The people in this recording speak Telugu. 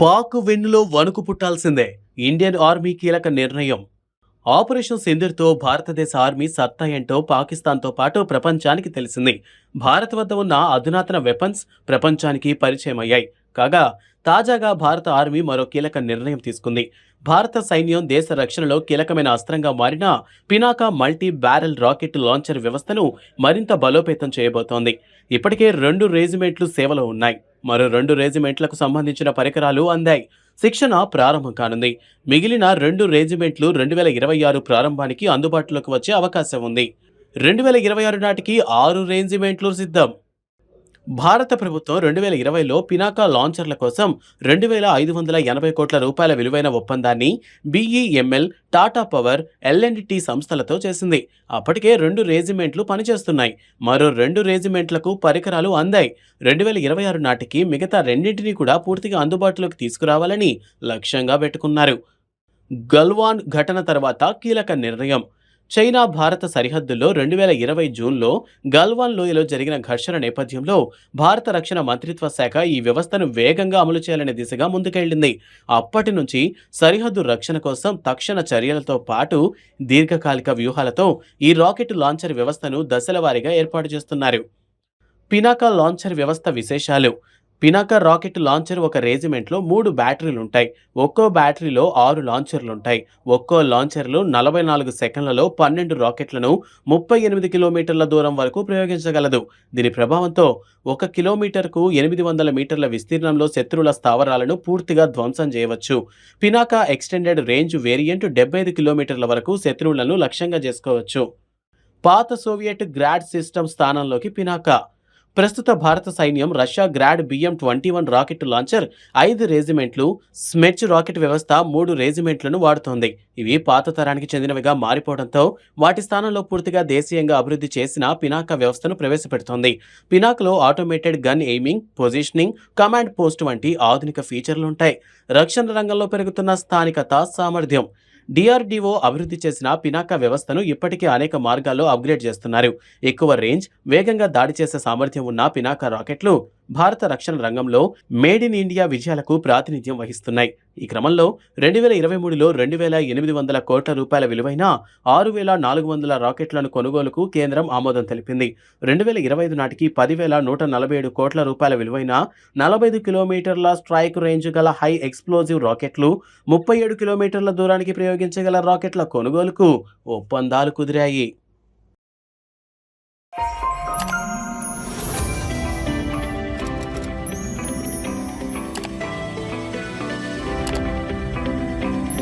పాక్ వెన్నులో వణుకు పుట్టాల్సిందే. ఇండియన్ ఆర్మీ కీలక నిర్ణయం. ఆపరేషన్ సింధుర్తో భారతదేశ ఆర్మీ సత్తా ఏంటో పాకిస్తాన్తో పాటు ప్రపంచానికి తెలిసింది. భారత్ వద్ద ఉన్న అధునాతన వెపన్స్ ప్రపంచానికి పరిచయం అయ్యాయి కాగా తాజాగా భారత ఆర్మీ మరో కీలక నిర్ణయం తీసుకుంది. భారత సైన్యం దేశ రక్షణలో కీలకమైన అస్త్రంగా మారిన Pinaka multi barrel rocket launcher వ్యవస్థను మరింత బలోపేతం చేయబోతోంది. ఇప్పటికే రెండు రెజిమెంట్లు సేవలో ఉన్నాయి. మరో రెండు రెజిమెంట్లకు సంబంధించిన పరికరాలు అందాయి. శిక్షణ ప్రారంభం కానుంది. మిగిలిన రెండు రెజిమెంట్లు రెండు వేల ఇరవై ఆరు ప్రారంభానికి అందుబాటులోకి వచ్చే అవకాశం ఉంది. రెండు వేల ఇరవై ఆరు నాటికి ఆరు రెజిమెంట్లు సిద్ధం. భారత ప్రభుత్వం రెండు వేల ఇరవైలో పినాకా లాంచర్ల కోసం రెండు వేల ఐదు వందల ఎనభై కోట్ల రూపాయల విలువైన ఒప్పందాన్ని బీఈఎంఎల్ టాటా పవర్ ఎల్ఎండ్టీ సంస్థలతో చేసింది. అప్పటికే రెండు రెజిమెంట్లు పనిచేస్తున్నాయి. మరో రెండు రెజిమెంట్లకు పరికరాలు అందాయి. రెండు వేల ఇరవై ఆరు నాటికి మిగతా రెండింటినీ కూడా పూర్తిగా అందుబాటులోకి తీసుకురావాలని లక్ష్యంగా పెట్టుకున్నారు. గల్వాన్ ఘటన తర్వాత కీలక నిర్ణయం. చైనా భారత సరిహద్దుల్లో రెండు వేల ఇరవై జూన్లో గల్వాన్ లోయలో జరిగిన ఘర్షణ నేపథ్యంలో భారత రక్షణ మంత్రిత్వ శాఖ ఈ వ్యవస్థను వేగంగా అమలు చేయాలనే దిశగా ముందుకెళ్ళింది అప్పటి నుంచి సరిహద్దు రక్షణ కోసం తక్షణ చర్యలతో పాటు దీర్ఘకాలిక వ్యూహాలతో ఈ రాకెట్ లాంచర్ వ్యవస్థను దశల వారీగా ఏర్పాటు చేస్తున్నారు. పినాకా లాంచర్ వ్యవస్థ విశేషాలు. పినాకా రాకెట్ లాంచర్ ఒక రేజిమెంట్లో మూడు బ్యాటరీలు ఉంటాయి ఒక్కో బ్యాటరీలో ఆరు లాంచర్లు ఉంటాయి ఒక్కో లాంచర్లు నలభై నాలుగు సెకండ్లలో పన్నెండు రాకెట్లను ముప్పై ఎనిమిది కిలోమీటర్ల దూరం వరకు ప్రయోగించగలదు. దీని ప్రభావంతో ఒక కిలోమీటర్కు ఎనిమిది వందల మీటర్ల విస్తీర్ణంలో శత్రువుల స్థావరాలను పూర్తిగా ధ్వంసం చేయవచ్చు. పినాకా ఎక్స్టెండెడ్ రేంజ్ వేరియంట్ డెబ్బై ఐదు కిలోమీటర్ల వరకు శత్రువులను లక్ష్యంగా చేసుకోవచ్చు. పాత సోవియట్ గ్రాడ్ సిస్టమ్ స్థానంలోకి పినాకా ప్రస్తుత భారత సైన్యం Russia Grad BM twenty one rocket launcher ఐదు రెజిమెంట్లు స్మెచ్ రాకెట్ వ్యవస్థ మూడు రెజిమెంట్లను వాడుతోంది. ఇవి పాత తరానికి చెందినవిగా మారిపోవడంతో వాటి స్థానంలో పూర్తిగా దేశీయంగా అభివృద్ధి చేసిన పినాక వ్యవస్థను ప్రవేశపెడుతోంది. పినాక్లో automated gun aiming positioning command post వంటి ఆధునిక ఫీచర్లు ఉంటాయి రక్షణ రంగంలో పెరుగుతున్న స్థానికత సామర్థ్యం. డిఆర్డీఓ అభివృద్ధి చేసిన పినాకా వ్యవస్థను ఇప్పటికే అనేక మార్గాల్లో అప్గ్రేడ్ చేస్తున్నారు. ఎక్కువ రేంజ్ వేగంగా దాడి చేసే సామర్థ్యం ఉన్న పినాకా రాకెట్లు భారత రక్షణ రంగంలో మేడ్ ఇన్ ఇండియా విజయాలకు ప్రాతినిధ్యం వహిస్తున్నాయి. ఈ క్రమంలో రెండు వేల ఇరవై మూడులో రెండు వేల ఎనిమిది వందల కోట్ల రూపాయల విలువైన ఆరు వేల నాలుగు వందల రాకెట్లను కొనుగోలుకు కేంద్రం ఆమోదం తెలిపింది. రెండు వేల ఇరవై ఐదు నాటికి పదివేల నూట నలభై ఏడు కోట్ల రూపాయల విలువైన నలభై ఐదు కిలోమీటర్ల స్ట్రైక్ రేంజ్ గల హై ఎక్స్ప్లోజివ్ రాకెట్లు ముప్పై ఏడు కిలోమీటర్ల దూరానికి ప్రయోగించగల రాకెట్ల కొనుగోలుకు ఒప్పందాలు కుదిరాయి.